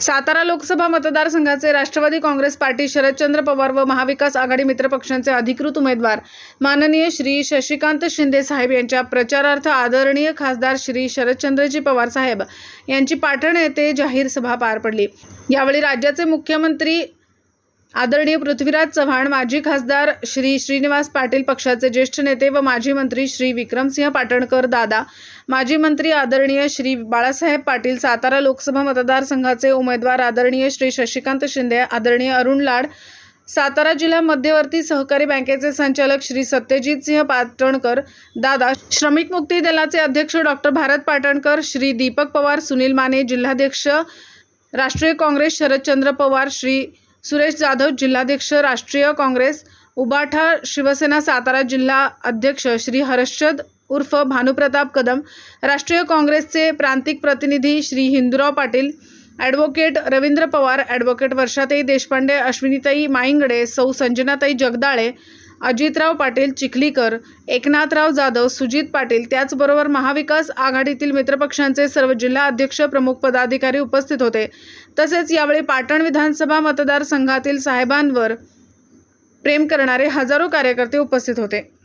सातारा लोकसभा मतदारसंघाचे राष्ट्रवादी काँग्रेस पार्टी शरदचंद्र पवार व महाविकास आघाडी मित्रपक्षांचे अधिकृत उमेदवार माननीय श्री शशिकांत शिंदे साहेब यांच्या प्रचारार्थ आदरणीय खासदार श्री शरदचंद्रजी पवार साहेब यांची पाटण येथे जाहीर सभा पार पडली. यावेळी राज्याचे मुख्यमंत्री आदरणीय पृथ्वीराज चव्हाण माजी खासदार श्री श्रीनिवास पाटील पक्षाचे ज्येष्ठ नेते व माजी मंत्री श्री विक्रमसिंह पाटणकर दादा माजी मंत्री आदरणीय श्री बाळासाहेब पाटील सातारा लोकसभा मतदारसंघाचे उमेदवार आदरणीय श्री शशिकांत शिंदे आदरणीय अरुण लाड सातारा जिल्हा मध्यवर्ती सहकारी बँकेचे संचालक श्री सत्यजित सिंह पाटणकर दादा श्रमिक मुक्ती दलाचे अध्यक्ष डॉक्टर भारत पाटणकर श्री दीपक पवार सुनील माने जिल्हाध्यक्ष राष्ट्रीय काँग्रेस शरदचंद्र पवार श्री सुरेश जाधव जिल्हाध्यक्ष राष्ट्रीय काँग्रेस उबाठा शिवसेना सातारा जिल्हा अध्यक्ष श्री हर्षद उर्फ भानुप्रताप कदम राष्ट्रीय काँग्रेसचे प्रांतिक प्रतिनिधी श्री हिंदुराव पाटील ॲडव्होकेट रवींद्र पवार ॲडव्होकेट वर्षाताई देशपांडे अश्विनीताई माईंगडे सौ संजनाताई जगदाळे अजितराव पाटील चिखलीकर एकनाथराव जाधव सुजित पाटील त्याचबरोबर महाविकास आघाडीतील मित्रपक्षांचे सर्व जिल्हा अध्यक्ष प्रमुख पदाधिकारी उपस्थित होते. तसेच यावेळी पाटण विधानसभा मतदारसंघातील साहेबांवर प्रेम करणारे हजारो कार्यकर्ते उपस्थित होते.